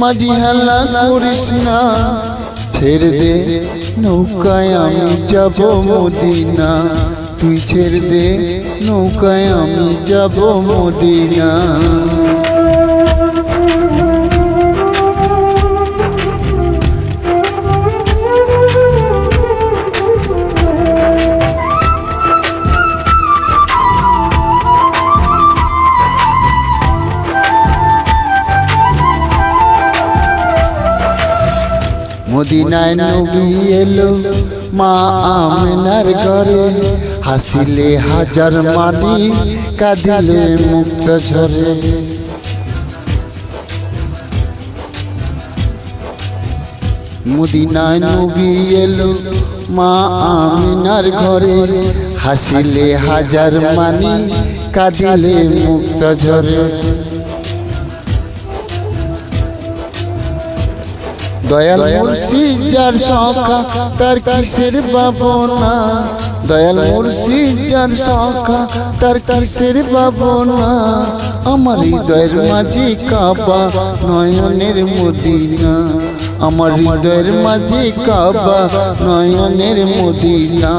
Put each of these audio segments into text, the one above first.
মাঝি হেলা করিস না। ছেড়ে দে নৌকায় আমি যাব মদিনা। তুই ছেড়ে দে নৌকায় আমি যাব মদিনা। মদিনায় নবী এলো, মা আমেনার ঘরে। হাসিলে হাজার মানি কাঁদিলে মুক্ত ঝরে। মদিনায় নবী এলো, মা আমিনার ঘরে। হাসিলে হাজার মানি কাঁদিলে মুক্ত ঝরে। দয়াল মুর্শিদ যার সখা তার কিসের বাবনা দয়াল মুর্শিদ যার সখা তার কিসের বাবনা আমার হৃদয়ের মাঝে কাবা নয়নের মদিনা। আমার হৃদয়ের মাঝে কাবা নয়নের মদিনা।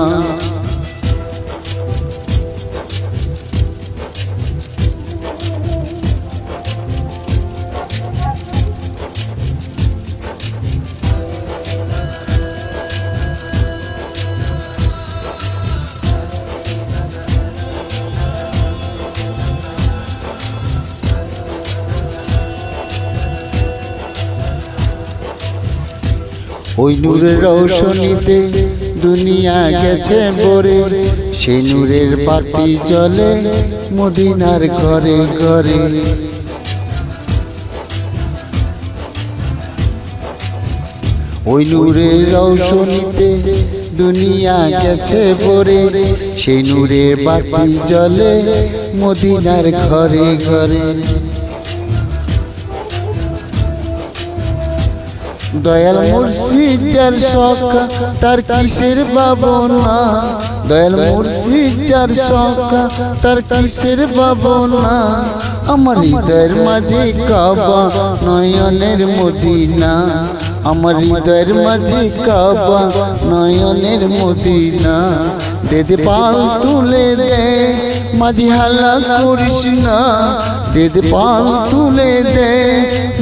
ওই নূরের রৌশনীতে দুনিয়া গেছে ভরে। সেই নূরের বাতি জ্বলে মদিনার ঘরে ঘরে। ওই নূরের রৌশনীতে দুনিয়া গেছে ভরে। সেই নূরের বাতি জ্বলে মদিনার ঘরে ঘরে। দয়াল মুর্শিদ যার সখা তার কিসের বাবনা দয়াল মুর্শিদ যার সখা তার কিসের বাবনা আমার হৃদয়ের মাঝে কাবা নয়নের মদিনা। আমার হৃদয়ের মাঝে কাবা নয়নের মদিনা। দে দে পাল তুলে দে, মাঝি হাল্লা করিস না। দে দে পাল তুলে দে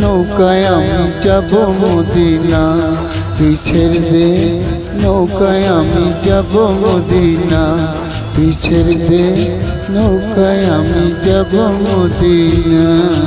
নৌকায় আমি যাব মদিনা। তুই ছেড়ে দে, নৌকায় আমি যাব মদিনা। তুই ছেড়ে দে, নৌকায় আমি যাব মদিনা।